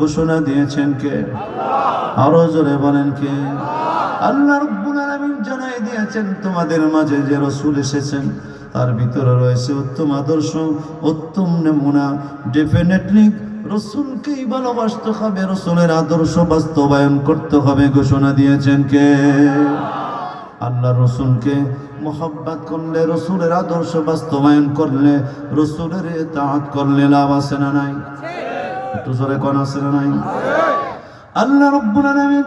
ঘোষণা দিয়েছেন কে? আরও জোরে বলেন কে? আল্লাহ জানাই দিয়েছেন, তোমাদের মাঝে যে রাসূল এসেছেন, তার ভিতরে রয়েছে উত্তম আদর্শ, উত্তম নমুনা। ডেফিনেটলি রসুলকেই ভালোবাসতে হবে, রসুলের আদর্শ বাস্তবায়ন করতে হবে, ঘোষণা দিয়েছেন কে? আল্লাহ রসুলকে মোহাব্বত করলে, রসুলের আদর্শ বাস্তবায়ন করলে, রসুলের তাহাত করলে লাভ আছে না নাই? একটু জোরে কোন, আছে না নাই? আল্লাহ রব্বুল আলামিন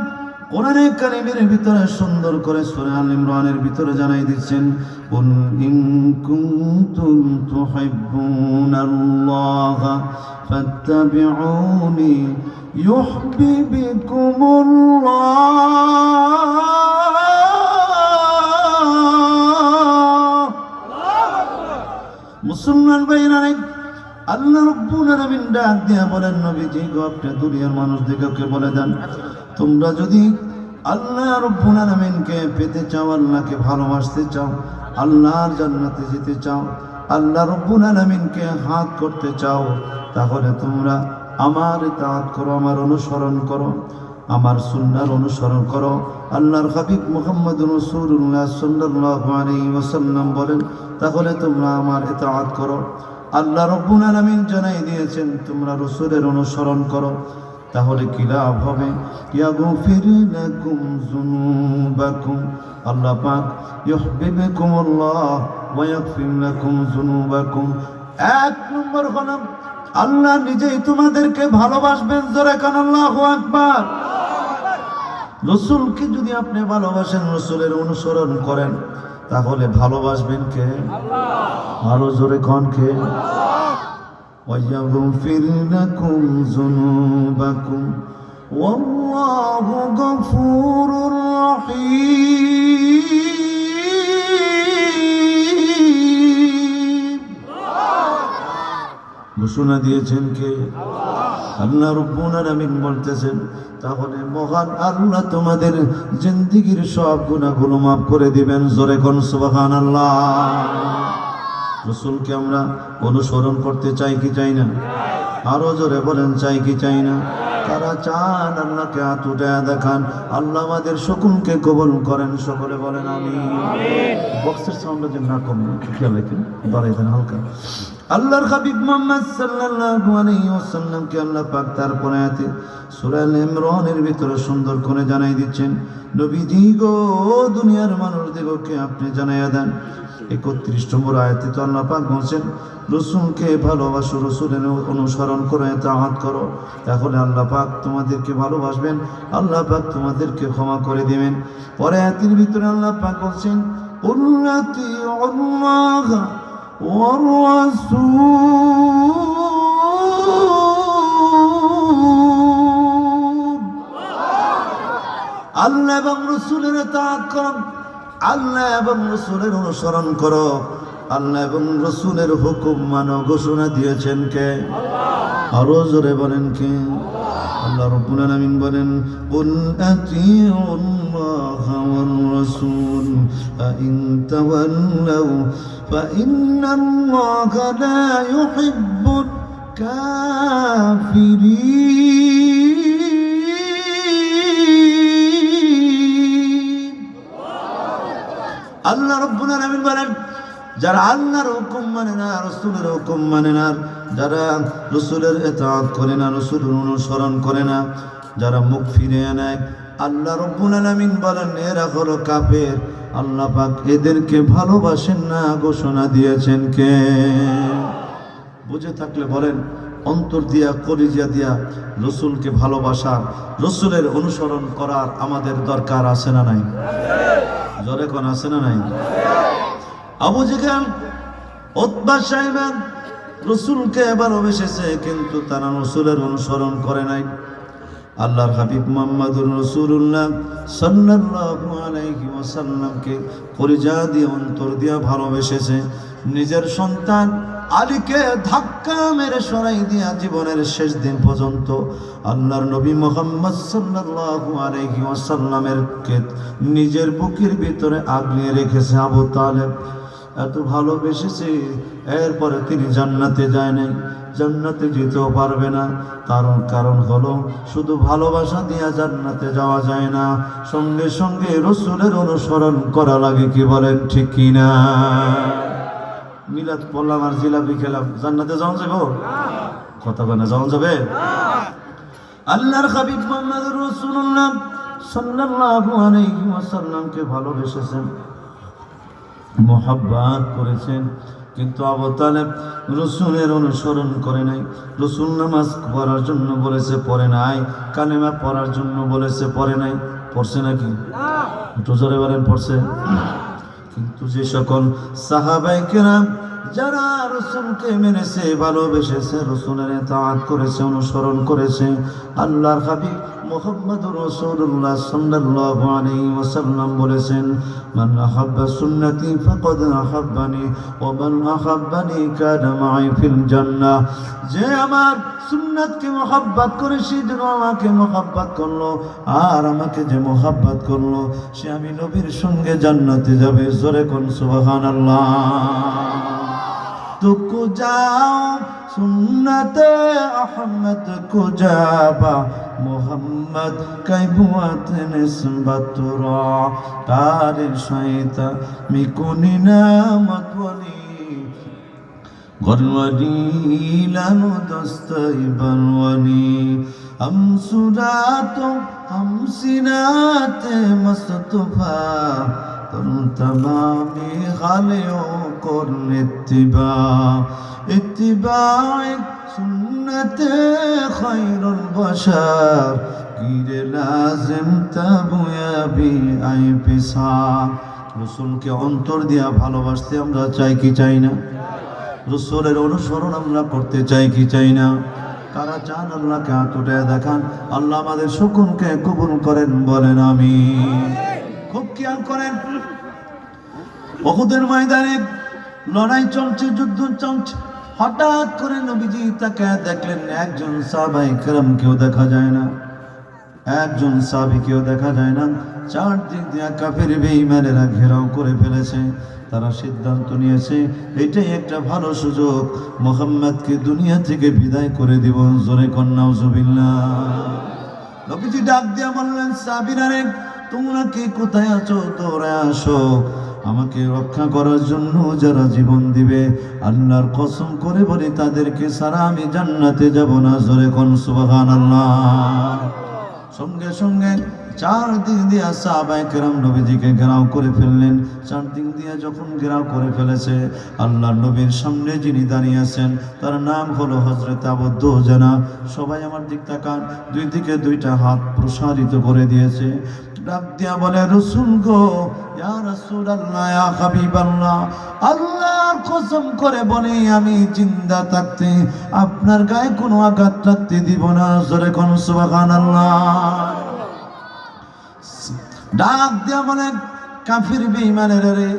কোরআনে কারিমের ভিতরে সুন্দর করে সূরা আল ইমরানের ভিতরে জানাই দিচ্ছেন, কুল ইন কুনতুম তুহিব্বুনাল্লাহ ফাত্তাবিউনি ইউহিব্বিকুমুল্লাহ। মুসলমান নাই। আল্লাহ রব্বুল ডাক দিয়া বলেন, নবীজি, গো আপনি দুনিয়ার মানুষদেরকে বলে দেন। তোমরা যদি আল্লাহ রব্বুল আলামিনকে পেতে চাও, আল্লাহকে ভালোবাসতে চাও, আল্লাহর জান্নাতে যেতে চাও, আল্লাহ রব্বুল আলামিনকে হাত করতে চাও, তাহলে তোমরা আমার তাহাত করো, আমার অনুসরণ করো। আমার সুন্নার অনুসরণ করো। আল্লাহর হাবিব মুহাম্মদ রসুল্লাহ সাল্লাল্লাহু আলাইহি ওয়াসাল্লাম বলেন, তাহলে তোমরা আমার ইতাআত করো। আল্লাহ রব্বুল আলামিন জানাই দিয়েছেন, তোমরা রসুলের অনুসরণ করো, তাহলে কি লাভ হবে? আল্লাহ পাক যুনুবাকুম। এক নম্বর হলো আল্লাহ নিজেই তোমাদেরকে ভালোবাসবেন। জোরে কান আল্লাহু আকবার। রসুলকে যদি আপনি ভালোবাসেন রসুলের অনুসরণ করেন তাহলে ভালোবাসবেন কে আরো জোরে কন কে ويغفر لكم ذنوبكم والله غفور رحيم ঘোষণা দিয়েছেন কে আল্লাহ রব্বুল আলামিন বলতেছেন তাহলে মহান আল্লাহ তোমাদের জিন্দিগির সব গুনাহগুলো মাফ করে দিবেন জোরে কোন সুবহানাল্লাহ। রসুলকে আমরা অনুসরণ করতে চাই কি চাই না? আরও জোরে বলেন চাই কি চাই না? তারা চান আল্লাহকে হাত উঠে দেখান আল্লাহ আমাদের শকুনকে কবল করেন সকলে বলেন আমি বক্সের সাউন্ডটা যে না কম খেয়াল রাখেন বাড়াই দেন হালকা। আল্লাহর হাবিব মোহাম্মদ সাল্লাল্লাহু আলাইহি ওয়াসাল্লামকে আল্লাহ পাক তার কোরআনে সূরা আল ইমরানের ভিতরে সুন্দর করে জানাই দিচ্ছেন, নবীজি গো, দুনিয়ার মানুষদেরকে আপনি জানাইয়া দেন। একত্রিশ নম্বর আয়াতে তো আল্লাহ পাক বলছেন, রসুলকে ভালোবাসো, রসুলের অনুসরণ করে তাহাত করো। তাহলে আল্লাহ পাক তোমাদেরকে ভালোবাসবেন, আল্লাহ পাক তোমাদেরকে ক্ষমা করে দেবেন। পরে আয়াতির ভিতরে আল্লাহ পাক বলছেন উন্নতি অন্যঘা আল্লাহ এবং রসুলের তাহাত করো। আল্লাহ এবং রসুলের অনুসরণ করো। আল্লাহ এবং রসুলের হুকুম মানো, ঘোষণা দিয়েছেন কে? আরও জোরে বলেন কে? আল্লাহ রব্বুল আলামিন বলেন কুল আতিউল্লাহ ওয়ার রাসূল ফাইন তাওয়াল্লাউ ফাইন্নাল্লাহা লা ইউহিব্বুল কাফিরিন আল্লাহ রব্বুল আলামিন বলেন যারা আল্লাহর হুকুম মানে না, রসুলের হুকুম মানে না, যারা রসুলের এতাত করে না, রসুলের অনুসরণ করে না, যারা মুখ ফিরিয়ে নেয়, আল্লাহ রব্বুল আলামিন বলেন, এরা হলো কাপের আল্লাহ পাক এদেরকে ভালোবাসেন না, ঘোষণা দিয়েছেন কে? বুঝে থাকলে বলেন, অন্তর দিয়া কলিজিয়া দিয়া রসুলকে ভালোবাসার, রসুলের অনুসরণ করার আমাদের দরকার আছে না নাই? জরে কোন আছে না নাই? আবু জেখান ওতবা সাহেবের রসুলকে ভালোবেসেছে কিন্তু তারা রসুলের অনুসরণ করে নাই। আল্লাহর হাবিব মোহাম্মদুর রসুল্লাহ সাল্লাল্লাহু পরিজা দিয়ে, অন্তর দিয়ে ভালোবেসেছে। নিজের সন্তান আলীকে ধাক্কা মেরে সরাই দিয়া জীবনের শেষ দিন পর্যন্ত আল্লাহর নবী মোহাম্মদ সাল্লাল্লাহু আলাইহি ওয়াসাল্লামের নিজের বুকের ভিতরে আগলিয়ে রেখেছে আবু তালেব। এত ভালোবেসেছে এরপরে তিনি জান্নাতে যায় নাই। জান্নাতে যেতেও পারবে না। কারণ কারণ হলো শুধু ভালোবাসা দিয়া জান্নাতে যাওয়া যায় না। সঙ্গে সঙ্গে রসুলের অনুসরণ করা লাগে কি বলেন ঠিক কিনা মিলাদ পড়লাম আর জিলাপি খেলাম। জান্নাতে যাওয়া যাব? কথা বলে যাওয়া যাবে? আল্লাহর হাবিব মোহাম্মদ রাসূলুল্লাহ সাল্লাল্লাহু আলাইহি ওয়াসাল্লামকে ভালোবেসেছেন। মোহাব্বত করেছেন। কিন্তু আবু তালেব রসুলের অনুসরণ করে নাই। রসুল নামাজ পড়ার জন্য বলেছে, পড়ে নাই। কালেমা পড়ার জন্য বলেছে, পড়ে নাই। পড়ছে নাকি? একটু জোরে বলেন, পড়ছে। কিন্তু যে সকল সাহাবাই কেরাম, যারা রসুলকে মেনেছে, ভালোবেসেছে, রসুলের তাঁত করেছে, অনুসরণ করেছে, আল্লাহর হাবিব মোহাম্মদ রসুল্লাহ সাল্লাল্লাহু আলাইহি ওয়াসাল্লাম বলেছেন, মান সুন্নতি ফাকাদ আহাব্বানি ওয়া মান আহাব্বানি কানা মাই ফিল জান্নাহ। যে আমার সুন্নাতকে মোহাব্বত করে সে যেন আমাকে মোহাব্বত করল, আর আমাকে যে মোহাব্বত করল, সে আমি নবীর সঙ্গে জান্নাতে যাবে। জোরে কোন সুবহানাল্লাহ। তুকু যাও সুন্নত আহমদ কুজাবা মোহাম্মদ কৈবুয়াত নিসবত রা। তার শয়তা মিকুনি নামত ওয়ালি গরওয়ানি লানু দস্তাই বনওয়ানি হম সুরাত হম সিনাতে মস্তফা। تن تمامي غاليو كل اتباع اتباع سنة خير البشر গিরে লাজিম তাবু বি আই পিসা রসুলকে অন্তর দিয়া ভালোবাসতে আমরা চাই কি চাই না রসুলের অনুসরণ আমরা করতে চাই কি চাই না কারা চান আল্লাহকে হাত উঠে দেখান আল্লাহ আমাদের শকুনকে কবুল করেন বলেন আমি খুব খেয়াল করেন। বহুদের ময়দানে লড়াই চলছে, যুদ্ধ চলছে। হঠাৎ করে নবীজি তাকে দেখলেন, একজন সাহাবাই কেরাম কেউ দেখা যায় না। একজন সাহাবি কেউ দেখা যায় না। চারদিক দিয়ে কাফের বেঈমানেরা ঘেরাও করে ফেলেছে, তারা সিদ্ধান্ত নিয়েছে, এটাই একটা ভালো সুযোগ। মোহাম্মদকে দুনিয়া থেকে বিদায় করে দিব, জোরে কন্যাও জুবিল্লা নবীজি ডাক দিয়া বললেন সাবিরারে তোমরা কে কোথায় আছো? তোরা আসো। আমাকে রক্ষা করার জন্য যারা জীবন দিবে, আল্লাহর কসম করে বলি, তাদেরকে সারা আমি জান্নাতে যাব না। জোরে কোন সুবাহান আল্লাহ সঙ্গে সঙ্গে চার দিক দিয়া সাহাবাই কেরাম নবীজিকে ঘেরাও করে ফেললেন। চার দিক দিয়া যখন ঘেরাও করে ফেলেছে আল্লাহ নবীর সামনে যিনি দাঁড়িয়ে আছেন, তার নাম হলো হজরত আবদ্ধ জানা সবাই আমার দিক তাকান, দুই দিকে দুইটা হাত প্রসারিত করে দিয়েছে। ডাক দিয়া বলে, রসুল গো আল্লাহর কসম করে বলে, আমি জিন্দা থাকতে আপনার গায়ে কোনো আঘাত লাগতে দিব না। জোরে কোন সুবহানাল্লাহ। ডাক দিয়া বলে, কাফির বেঈমানের রে,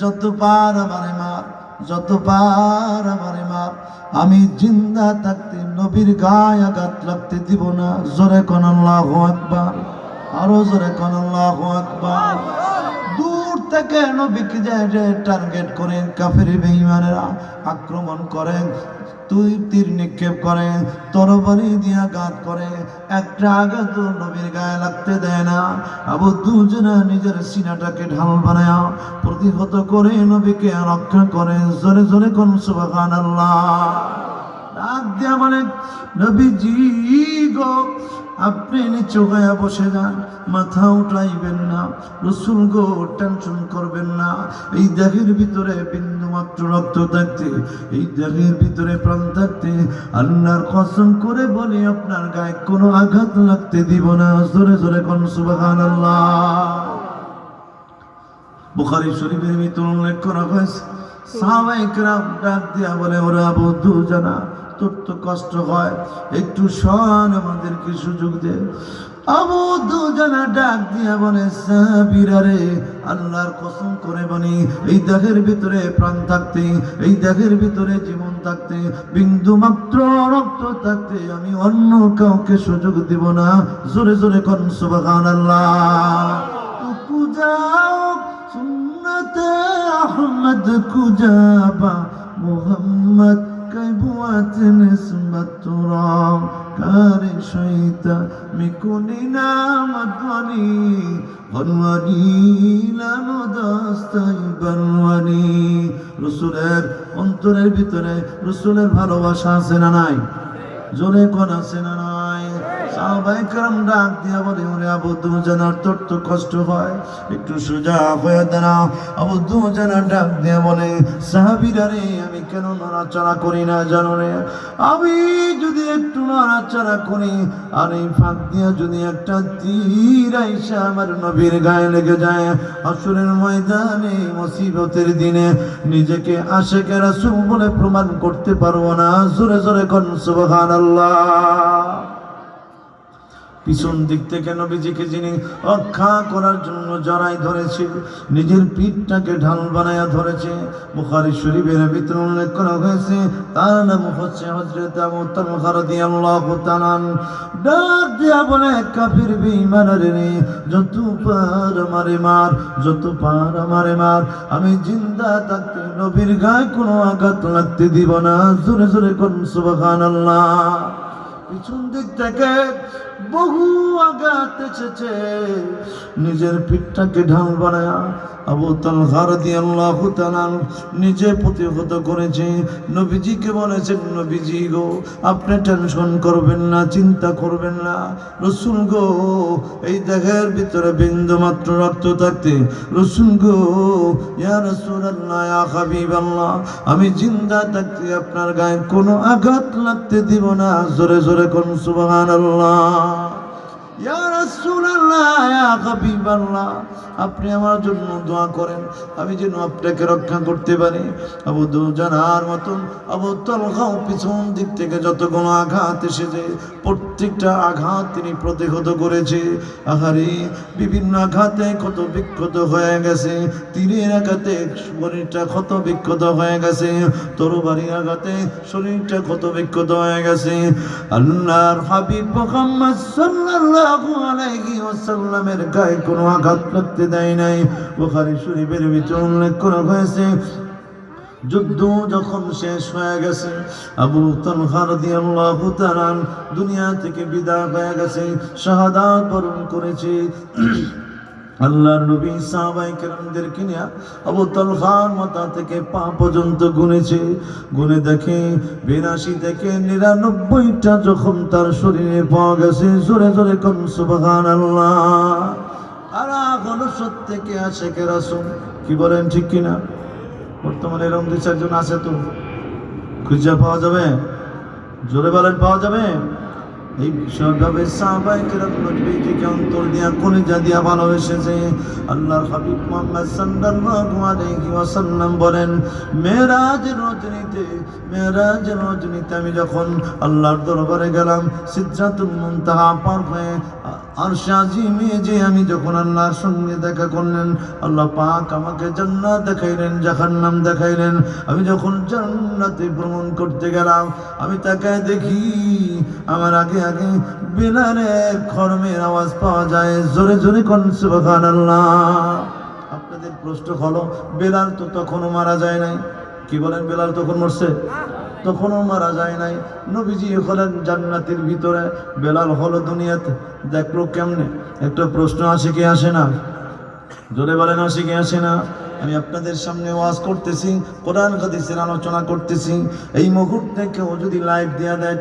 যত পার আমারে মার যত পার আমারে মার আমি জিন্দা থাকতে নবীর গায়ে আঘাত লাগতে দিব না। জোরে কোন আল্লাহু আকবার। আরও দূর থেকে নবীকে টার্গেট করে কাফের বেঈমানেরা আক্রমণ করেন, তুই তীর নিক্ষেপ করে তরবারি দিয়া গাত করে, একটা আঘাত নবীর গায়ে লাগতে দেয় না। আবু দুজনা নিজের সিনাটাকে ঢাল বানায় প্রতিহত করে নবীকে রক্ষা করে জোরে জোরে কোন সুবাহান আল্লাহ বসে যান, মাথা না, রসুল করবেন না। এই ভিতরে থাকতে, এই ভিতরে প্রাণ থাকতে, আল্লাহর কসম করে বলি, আপনার গায়ে কোনো আঘাত লাগতে দিব না। জোরে জোরে কোন সুবাহান আল্লাহ বুখারি শরীফের ভিতর উল্লেখ করা হয়েছে সাহাবাই কেরাম ডাক দিয়া বলে, ওরা বন্ধু জানা তোর তো কষ্ট হয়। একটু শোন আমাদেরকে সুযোগ দে। আবু দুজনা ডাক দিয়া বলে সাবিরারে আল্লাহর কসম করে বনি এই দেহের ভিতরে প্রাণ থাকতে, এই দেহের ভিতরে জীবন থাকতে, বিন্দু মাত্র রক্ত থাকতে আমি অন্য কাউকে সুযোগ দিব না। জোরে জোরে কন যাও সুন্নত আহমদ কুজাবা মোহাম্মদ। কৈবুয়াত নিসবত তুরা কারে মিকুনি নামদ্বনি বনওয়ানি লানো দাস্তাই বনওয়ানি রসুলের অন্তরের ভিতরে রসুলের ভালোবাসা আছে না নাই? জোরে কোন আছে না নাই সাহাবাই কারাম ডাক দিয়া বলে, ওরে আবু দুজনের তোর তো কষ্ট হয়। একটু সোজা হয়ে দাঁড়াও। আবু দুজনের ডাক দিয়া বলে, সাহাবিরা রে, আমি কেন নড়াচড়া করি না জানো রে? আমি যদি একটু নড়াচড়া করি, আর এই ফাঁক দিয়া যদি একটা তীর আইসা আমার নবীর গায়ে লেগে যায় আসরের ময়দানে, মুসিবতের দিনে, নিজেকে আশেকের রাসূল বলে প্রমাণ করতে পারব না। জোরে জোরে কোন, সুবহানাল্লাহ। পিছন দিক থেকে নবীজিকে যিনি রক্ষা করার জন্য জড়াই ধরেছে নিজের পিঠটাকে ঢাল বানায়া ধরেছে, বুখারি শরীফের ভিতরে উল্লেখ করা হয়েছে, তার নাম হচ্ছে হজরত আবু তালহা রাদিয়াল্লাহু তাআলা ডাক দিয়া বলে, কাফির বেঈমানের রে যত পার আমারে মার, যত পার আমারে মার, আমি জিন্দা থাকতে নবীর গায়ে কোনো আঘাত লাগতে দিব না, জোরে জোরে কোন সুবহানাল্লাহ। পিছন দিক থেকে বহু আঘাত নিজের পিঠটাকে ঢাল বানায়া আবু তালহার দিয়ে আল্লাহ নিজে প্রতিহত করেছে। নবীজিকে বলেছেন, নবীজি গো, আপনি টেনশন করবেন না, চিন্তা করবেন না। রসুন গো, এই দেহের ভিতরে বিন্দু মাত্র রক্ত থাকতে রসুন গো, ইয়া রসুল আমি জিন্দা থাকতে আপনার গায়ে কোনো আঘাত লাগতে দিব না। জোরে জোরে কোন সুবহান আল্লাহ আপনি আমার জন্য দোয়া করেন, আমি যেন আপনাকে রক্ষা করতে পারি। আবু দুজানার মতন আবু তলখাও পিছন দিক থেকে যতগুলো আঘাত এসেছে, প্রত্যেকটা আঘাত তিনি প্রতিহত করেছে। আহারে, বিভিন্ন আঘাতে ক্ষত বিক্ষত হয়ে গেছে, তীরের আঘাতে শরীরটা ক্ষত বিক্ষত হয়ে গেছে তরবারির আঘাতে শরীরটা ক্ষত বিক্ষত হয়ে গেছে। আল্লাহর হাবিব মোহাম্মদ সাল্লাল্লাহু আলাইহি গায়ে কোনো আঘাত লাগতে দেয় নাই। বুখারী শরীফের ভিতরে উল্লেখ করা হয়েছে, যুদ্ধ যখন শেষ হয়ে গেছে, আবু রাদিয়াল্লাহু তাআলা দুনিয়া থেকে বিদায় হয়ে গেছে, শাহাদাত বরণ করেছে। আল্লাহর নবী সাহাবাই কেরামদেরকে নিয়ে আবু তালহার মাথা থেকে পা পর্যন্ত গুনেছে। গুনে দেখে, বিরাশি থেকে নিরানব্বইটা যখন তার শরীরে পাওয়া গেছে। জোরে জোরে কোন সুবহান আল্লাহ আর হলো সত্যকে আসে কে রাসুল। কি বলেন, ঠিক কিনা? বর্তমানে এরকম দু চারজন আছে তো। খুঁজে পাওয়া যাবে? জোরে বলেন, পাওয়া যাবে? এই বিষয়ভাবে সাহাবাই কেরাম নজবিজিকে অন্তর দিয়া কলিজা দিয়া ভালোবেসেছে। আল্লাহর হাবিব মুহাম্মদ সাল্লাল্লাহু আলাইহি ওয়াসাল্লাম বলেন, মেরাজ রজনীতে মেরাজ রজনীতে আমি যখন আল্লাহর দরবারে গেলাম, সিদরাতুল মুনতাহা পার হয়ে আর শাজিমে যে আমি যখন আল্লাহর সঙ্গে দেখা করলেন, আল্লাহ পাক আমাকে জান্নাত দেখাইলেন, জাহান্নাম দেখাইলেন। আমি যখন জান্নাতে ভ্রমণ করতে গেলাম, আমি তাকে দেখি আমার আগে আগে বেলারে খরমের আওয়াজ পাওয়া যায়। জোরে জোরে কোন সুবহানাল্লাহ। আপনাদের প্রশ্ন হলো, বেলাল তো তখনও মারা যায় নাই। কি বলেন, বেলাল তখন মরছে? তখনও মারা যায় নাই। নবীজি হলেন জান্নাতের ভিতরে। বেলাল হলো দুনিয়াতে। দেখল কেমনে? একটা প্রশ্ন আসে কি আসে না? জোরে বলেন আসে কি আসে না। আমি আপনাদের সামনে ওয়াজ করতেছি কোরআন হাদিসের আলোচনা করতেছি। এই মুহূর্তে কেউ যদি লাইভ দেওয়া দেয়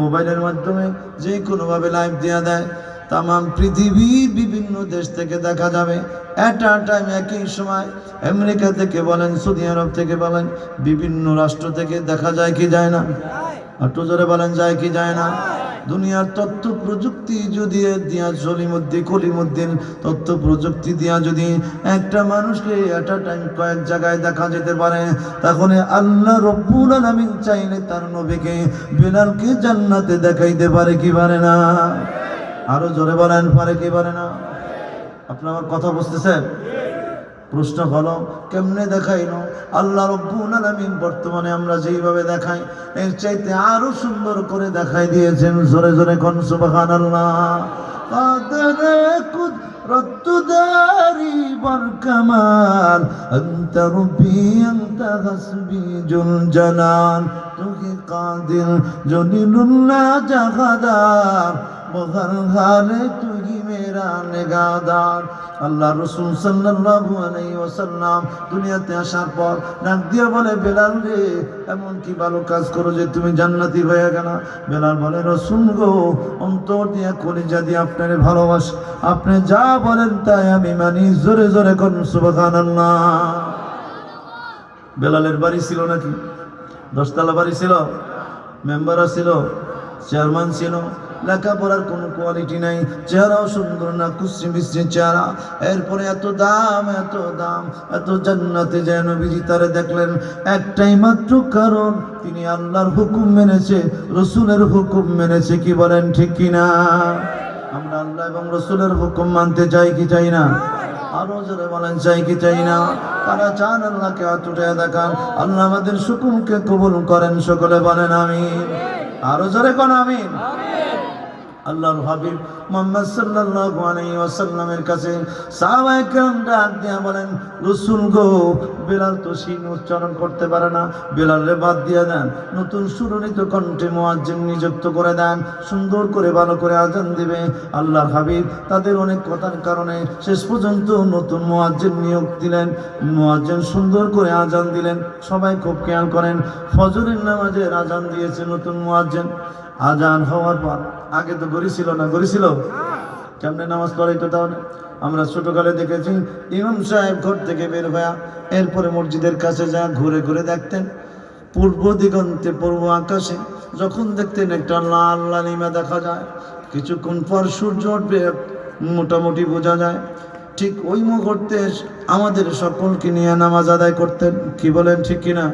মোবাইলের মাধ্যমে যে কোনোভাবে লাইভ দেওয়া দেয় তাম পৃথিবীর বিভিন্ন দেশ থেকে দেখা যাবে। অ্যাট আ টাইম একই সময় আমেরিকা থেকে বলেন সৌদি আরব থেকে বলেন বিভিন্ন রাষ্ট্র থেকে দেখা যায় কি যায় না? আর জোরে বলেন যায় কি যায় না? দুনিয়ার তথ্য প্রযুক্তি যদি দিয়া সলিমুদ্দিন কলিমুদ্দিন তথ্য প্রযুক্তি দিয়া যদি একটা মানুষকে এট টাইম কয়েক জায়গায় দেখা যেতে পারে তখন আল্লাহ রব্বুল আলামিন চাইলে তার নবীকে বেলালকে জান্নাতে দেখাইতে পারে কি পারে না? আরও জোরে বলেন, পারে কি পারে না? আপনার আমার কথা বুঝতেছেন? প্রশ্ন ভালো, কেমনে দেখাইল? আল্লাহ রব্বুল আলমিন বর্তমানে আমরা যেইভাবে দেখাই, এর চাইতে আরও সুন্দর করে দেখাই দিয়েছেন, জোরে জোরে কন সুবাহান রত্তুদারি বরকমাল অন্ত রুবি অন্ত হসবি, জুল জালাল। তুহি কাদিল, জলিলুল্লাহ জাহাদার বহর হালে তুহি মেরা ভালো কাজ করো যে তুমি বলে দিয়া আপনারে ভালোবাস। আপনি যা বলেন তাই আমি মানি, জোরে জোরে বেলালের বাড়ি ছিল নাকি? দশতলা বাড়ি ছিল? মেম্বার ছিল? চেয়ারম্যান ছিল? লেখাপড়ার কোনো কোয়ালিটি নাই, চেহারাও সুন্দর না, কুশ্রি মিশ্রি চেহারা। এরপরে এত দাম এত দাম, এত জান্নাতে যেন নবীজি তারে দেখলেন, একটাই মাত্র কারণ, তিনি আল্লাহর হুকুম মেনেছে, রসুলের হুকুম মেনেছে, কি বলেন ঠিক কিনা আমরা আল্লাহ এবং রসুলের হুকুম মানতে চাই কি চাই না? আরও জোরে বলেন, চাই কি চাই না? তারা চান আল্লাহকে উঠে দেখান, আল্লাহ আমাদের সুকুমকে কবুল করেন, সকলে বলেন আমি আরও জোরে কোন আমিন। আল্লাহর হাবিব মোহাম্মদ সাল্লাল্লাহু আলাইহি ওয়াসাল্লামের কাছে সাহাবায়ে কেরাম ডাক দিয়া বলেন, রাসূল গো, বেলাল তো শিন উচ্চারণ করতে পারে না। বেলালে বাদ দিয়ে দেন, নতুন সুরনিত কণ্ঠে মুয়াজ্জিন নিযুক্ত করে দেন, সুন্দর করে ভালো করে আজান দিবে। আল্লাহর হাবিব তাদের অনেক কথার কারণে শেষ পর্যন্ত নতুন মুয়াজ্জিন নিয়োগ দিলেন। মুয়াজ্জিন সুন্দর করে আজান দিলেন। সবাই খুব খেয়াল করেন, ফজরের নামাজের আজান দিয়েছে নতুন মুয়াজ্জিন। আজান হওয়ার পর আগে তো গড়ি ছিল না, গড়ি ছিল? কেমনে নামাজ পড়াইতো তাহলে? আমরা ছোটকালে দেখেছি, ইমাম সাহেব ঘর থেকে বের হয়ে এরপরে মসজিদের কাছে যা ঘুরে ঘুরে দেখতেন। পূর্ব দিগন্তে, পূর্ব আকাশে যখন দেখতেন একটা লাল লালিমা দেখা যায়। কিছুক্ষণ পর সূর্য উঠবে, মোটামুটি বোঝা যায়। ঠিক ওই মুহূর্তে আমাদের সকলকে নিয়ে নামাজ আদায় করতেন। কি বলেন, ঠিক কিনা?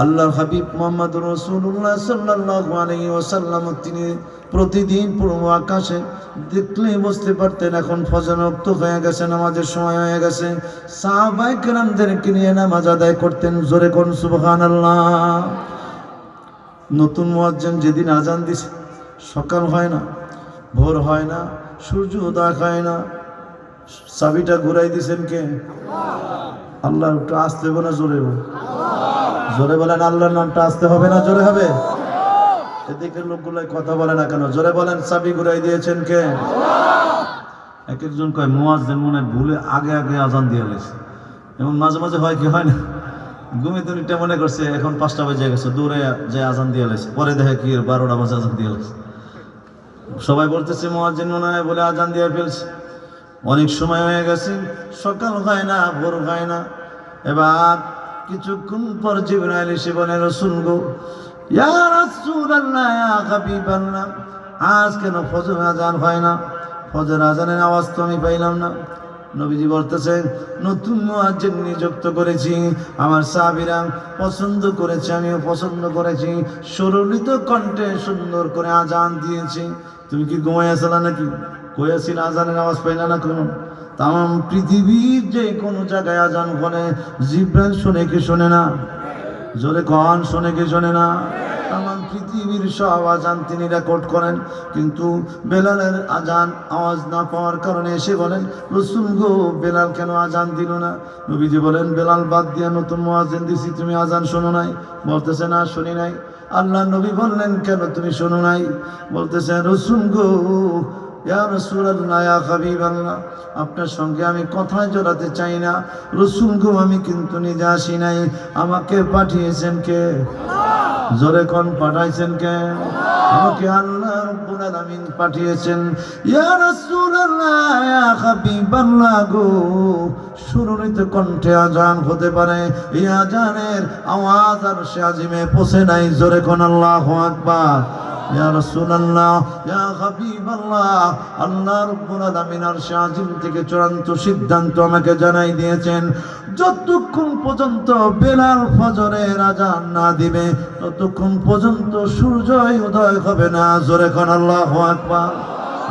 আল্লাহর হাবিব মোহাম্মদ রসুল্লাহ সাল্লাহ আলাইহি ওয়াসাল্লাম তিনি প্রতিদিন পূর্ব আকাশে দেখলেই বুঝতে পারতেন এখন ফজর রক্ত হয়ে গেছে, নামাজের সময় হয়ে গেছে। সাহাবাই কেরামদেরকে নিয়ে নামাজ আদায় করতেন, জোরে কোন সুবহান আল্লাহ নতুন মুয়াজ্জিন যেদিন আজান দিছে, সকাল হয় না, ভোর হয় না, সূর্য উদয় হয় না। চাবিটা ঘুরাই দিছেন কে? আল্লাহ একটু আসতে না জোরে। জোরে বলেন, আল্লাহর নামটা আসতে হবে না? জোরে হবে? এদিকে লোকগুলো কথা বলে না কেন? জোরে বলেন, চাবি ঘুরাই দিয়েছেন কে? এক একজন কয়, মুয়াজ্জিন মনে ভুলে আগে আগে আজান দিয়ে লেছে। এবং মাঝে মাঝে হয় কি, হয় না? ঘুমিয়ে তুমিটা মনে করছে, এখন পাঁচটা বাজে গেছে, দূরে যে আজান দিয়ে লেছে। পরে দেখে কি, বারোটা বাজে আজান দিয়ে লেছে। সবাই বলতেছে, মুয়াজ্জিন মনে হয় বলে আজান দিয়ে ফেলছে। অনেক সময় হয়ে গেছে, সকাল হয় না, ভোর হয় না। এবার কিছুক্ষণ পর জিবরাইল এসে বলে, রসুল গো, ইয়া রাসূলুল্লাহ ইয়া হাবিবাল্লাহ, আজ কেন ফজর আজান হয় না? ফজর আজানের আওয়াজ তো আমি পাইলাম না। নবীজি বলতেছেন নতুন মুয়াজ্জিন নিযুক্ত করেছি, আমার সাহাবীরা পছন্দ করেছে, আমিও পছন্দ করেছি। সরলিত কণ্ঠে সুন্দর করে আজান দিয়েছি। তুমি কি ঘুমাইয়াছিলা নাকি? কইয়াছিল আজানের আওয়াজ পাইলা না কোনো? তাম পৃথিবীর যে কোনো জায়গায় আজান বলে জিব্রাইল শোনে কি শোনে না? জোরে কন, শোনে কি শোনে না? তাম পৃথিবীর সব আজান তিনি রেকর্ড করেন, কিন্তু বেলালের আজান আওয়াজ না পাওয়ার কারণে এসে বলেন, রসুল গো, বেলাল কেন আজান দিল না? নবীজি বলেন, বেলাল বাদ দিয়া নতুন মোয়াজিন দিছি, তুমি আজান শোনো নাই। বলতেছে, না, শুনি নাই। আল্লাহ নবী বললেন, কেন তুমি শোনো নাই? বলতেছে, রসুল গো ইয়া ইয়া আপনার সঙ্গে আমি কথায় জড়াতে চাই না। রসুল গো আমি কিন্তু নিজে আসি নাই। আমাকে পাঠিয়েছেন কে? জোরে কোন পাঠাইছেন কে? আমাকে আল্লাহ রব্বুল আলামিন পাঠিয়েছেন। ইয়া রাসূলুল্লাহ ইয়া হাবিবাল্লাহ গো সুরনিত কণ্ঠে আজান হতে পারে। এই আজানের আওয়াজ আর সে আজিমে পৌঁছে নাই। জোরে কোন আল্লাহু আকবার। ইয়া রাসূলুল্লাহ, ইয়া হাবিবাল্লাহ, আল্লাহ রাব্বুল আলামিন আর শাহিম থেকে চূড়ান্ত সিদ্ধান্ত আমাকে জানাই দিয়েছেন, যতক্ষণ পর্যন্ত বেলাল ফজরের আজান না দিবে, ততক্ষণ পর্যন্ত সূর্যই উদয় হবে না। জোরে কোন আল্লাহু আকবার,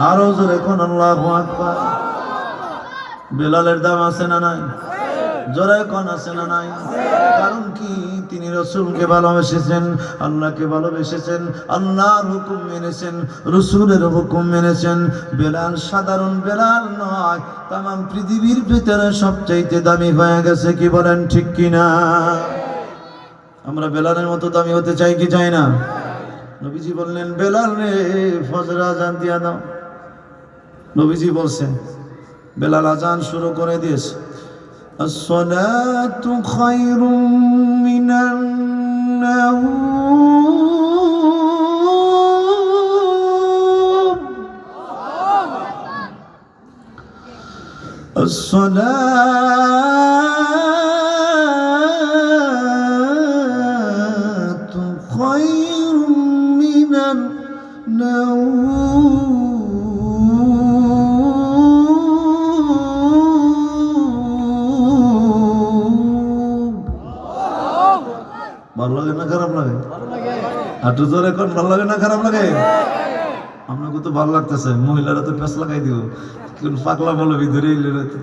আরও জোরে কোন আল্লাহু আকবার। বেলালের দাম আছে না নাই? জোরে কোন আছে না নাই? কারণ কি? তিনি রসুলকে ভালোবেসেছেন, আল্লাহকে ভালোবেসেছেন, আল্লাহর হুকুম মেনেছেন, রসুলের হুকুম মেনেছেন। বেলাল সাধারণ বেলাল নয় তাম পৃথিবীর ভিতরে সবচাইতে দামি হয়ে গেছে কি বলেন ঠিক কিনা? আমরা বেলালের মতো দামি হতে চাই কি চাই না? নবীজি বললেন, বেলাল রে, ফজর আজান দিয়া দাও। নবীজি বলছেন, বেলাল আজান শুরু করে দিয়েছে। الصلاة خير من النوم. الصلاة হাঁটু জোর এখন ভালো লাগে না, খারাপ লাগে? আপনাকে তো ভালো লাগতেছে, মহিলারা তো পেঁচ লাগাই দিব কোন পাগলা বলো ভিতরে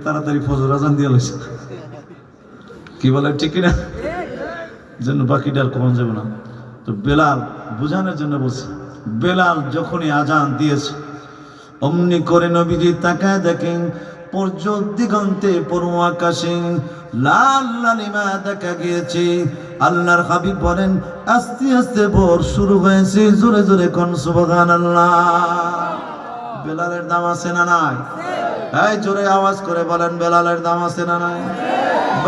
তাড়াতাড়ি ফজর আজান দিয়ে লইছে। কি বলে, ঠিক কিনা? জন্য বাকিটা আর কমন যাবে না। তো বেলাল, বোঝানোর জন্য বলছি, বেলাল যখনই আজান দিয়েছে, অমনি করে নবীজি তাকায় দেখেন, পর্যন্ত দিগন্তে পড়ু আকাশে লাল লালিমা দেখা গিয়েছে। আল্লাহর হাবিব বলেন, আস্তে আস্তে ভোর শুরু হয়েছে, জোরে জোরে কোন সুবহান আল্লাহ বেলালের দাম আছে না নাই? এই জোরে আওয়াজ করে বলেন, বেলালের দাম আছে না নাই?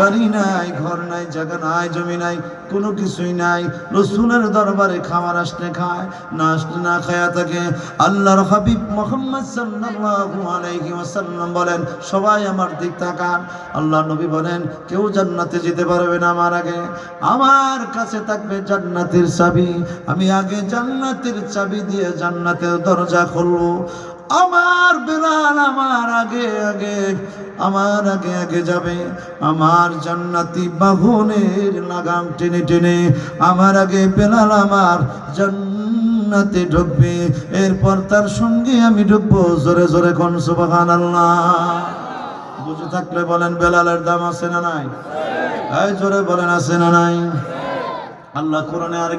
বাড়ি নাই, ঘর নাই, জায়গা নাই, জমি নাই, কোনো কিছুই নাই। রসুলের দরবারে খাবার আসলে খায়, না আসলে না খায়া থাকে। আল্লাহর হাবিব মোহাম্মদ সাল্লাল্লাহু আলাইহি ওয়াসাল্লাম বলেন, সবাই আমার দিক তাকান। আল্লাহ নবী বলেন, কেউ জান্নাতে যেতে পারবে না আমার আগে। আমার কাছে থাকবে জান্নাতের চাবি। আমি আগে জান্নাতের চাবি দিয়ে জান্নাতের দরজা খুলবো। আমার বেলাল আমার আগে আগে, আমার আগে আগে যাবে। আমার জান্নাতি বাহনের লাগাম টেনে টেনে, আমার আগে বেলাল আমার জান্নাতে ঢুকবে। এরপর তার সঙ্গে আমি ঢুকবো জোরে জোরে কোন সুবাহান আল্লাহ বুঝে থাকলে বলেন, বেলালের দাম আছে না নাই? জোরে বলেন, আছে না নাই? আল্লাহ কোরআনে আর